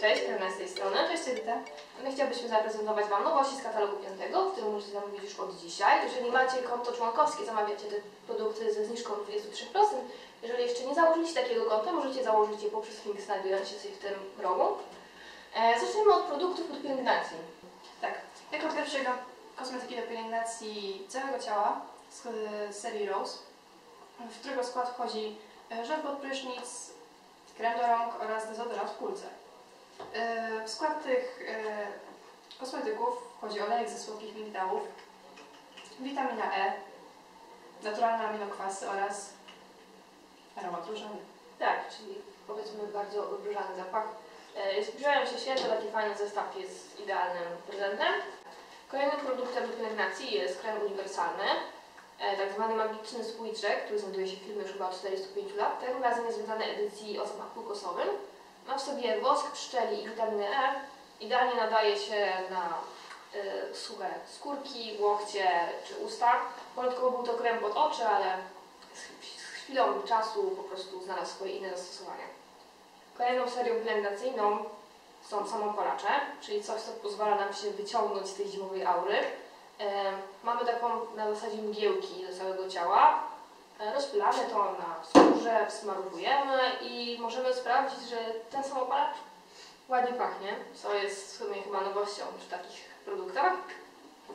Cześć, Karolina z tej strony. Cześć Edyta. My chciałbyśmy zaprezentować Wam nowości z katalogu 5, który możecie zamówić już od dzisiaj. Jeżeli macie konto członkowskie, zamawiacie te produkty ze zniżką 23%. Jeżeli jeszcze nie założyliście takiego konta, możecie założyć je poprzez link znajdujący się w tym rogu. E, zacznijmy od produktów do pielęgnacji. Tak, jako pierwszego kosmetyki do pielęgnacji całego ciała z z serii Rose, w którego skład wchodzi e, żel pod prysznic, krem do rąk oraz dezodorant w kulce. E, W skład tych e, kosmetyków wchodzi olejek ze słodkich migdałów, witamina E, naturalne aminokwasy oraz aromat różowy. Tak, czyli powiedzmy bardzo różany zapach. E, Zbliżają się święta, taki fajny zestaw jest idealnym prezentem. Kolejnym produktem do pielęgnacji jest krem uniwersalny, e, tak zwany magiczny spójczek, który znajduje się w filmie już chyba od 45 lat. Tym razem jest wydany edycji o zapachu kokosowym. Ma w sobie wosk pszczeli i witaminę E. Idealnie nadaje się na e, suche skórki, łokcie czy usta. Początkowo był to krem pod oczy, ale z, z chwilą czasu po prostu znalazł swoje inne zastosowania. Kolejną serią pielęgnacyjną są samopalacze, czyli coś, co pozwala nam się wyciągnąć z tej zimowej aury. E, mamy taką na zasadzie mgiełki do całego ciała. E, rozpylamy to na skórze, wsmarowujemy i możemy sprawdzić, że ten samopalacz ładnie pachnie, co jest w sumie chyba nowością przy takich produktach.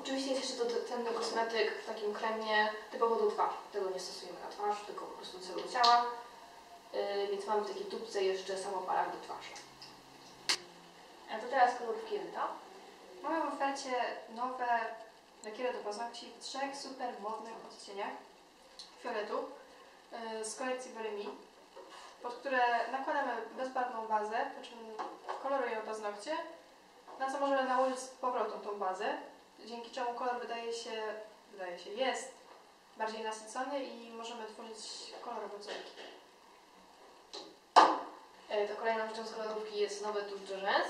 Oczywiście jest jeszcze to, ten kosmetyk w takim kremie typowo do twarzy. Tego nie stosujemy na twarz, tylko po prostu całego ciała. Yy, więc mamy w takiej tubce jeszcze samopalacz do twarzy. A to teraz kolorówki Edyta. Mamy w ofercie nowe lakiery do paznokci w trzech super modnych odcieniach fioletu yy, z kolekcji Veremi, pod które nakładamy bezbarwną bazę, po czym kolorujemy paznokcie, na co możemy nałożyć z powrotem tą bazę, dzięki czemu kolor wydaje się, wydaje się, jest bardziej nasycony i możemy tworzyć kolorowe wzorki. E, To kolejną rzeczą z kolorówki jest nowy tusz do rzęs.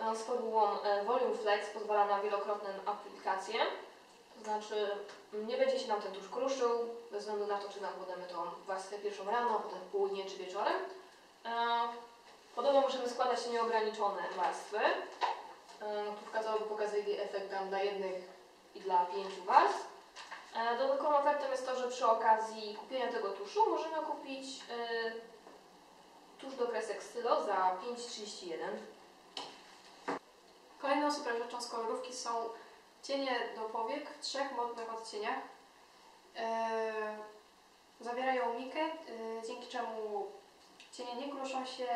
E, Z formułą e, Volume Flex pozwala na wielokrotną aplikację. Znaczy nie będzie się nam ten tusz kruszył, bez względu na to, czy nam podamy tą warstwę pierwszą rano, potem południe czy wieczorem. E, Podobno możemy składać nieograniczone warstwy. E, Tu w katalogu efekt tam dla jednych i dla pięciu warstw. E, Dodatkową ofertą jest to, że przy okazji kupienia tego tuszu możemy kupić tuż do kresek stylo za 5,31. Kolejną super rzeczą z kolorówki są cienie do powiek w trzech modnych odcieniach. Eee, zawierają mikę, e, dzięki czemu cienie nie kruszą się,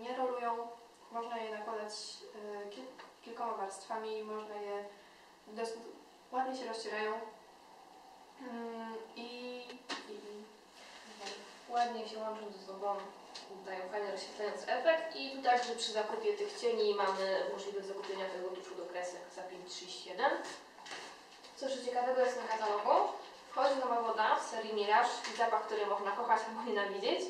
nie rolują. Można je nakładać e, kil kilkoma warstwami, można je ładnie się rozcierają. Mm, I, i Ładnie się łączą ze sobą, dają fajny rozświetlający efekt i tu także przy zakupie tych cieni mamy możliwość zakupienia tego tuszu do kresek za 5,31. Co jeszcze ciekawego jest na katalogu? Wchodzi nowa woda w serii Mirage, czyli zapach, który można kochać albo nienawidzieć.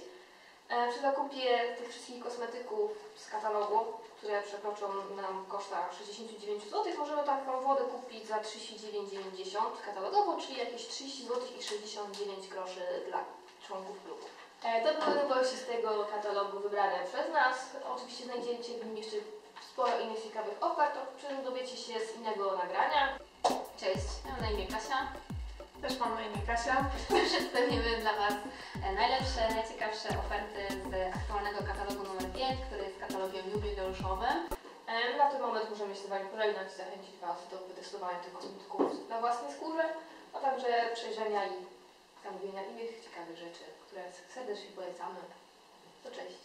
E, Przy zakupie tych wszystkich kosmetyków z katalogu, które przekroczą nam koszta 69 zł, możemy taką wodę kupić za 39,90 katalogowo, czyli jakieś 30 zł i 69 groszy dla członków klubu. To były nowości z tego katalogu wybrane przez nas. Oczywiście znajdziecie w nim jeszcze sporo innych ciekawych ofert, o czym dowiecie się z innego nagrania. Cześć, mam na imię Kasia. też mam na imię Kasia. Przedstawimy dla Was e, najlepsze, najciekawsze oferty z aktualnego katalogu numer 5, który jest katalogiem jubileuszowym. E, Na ten moment możemy się z Wami pożegnać i zachęcić Was do wytestowania tych kosmetyków na własnej skórze, a także przejrzenia i zamówienia innych ciekawych rzeczy, które serdecznie polecamy. To cześć!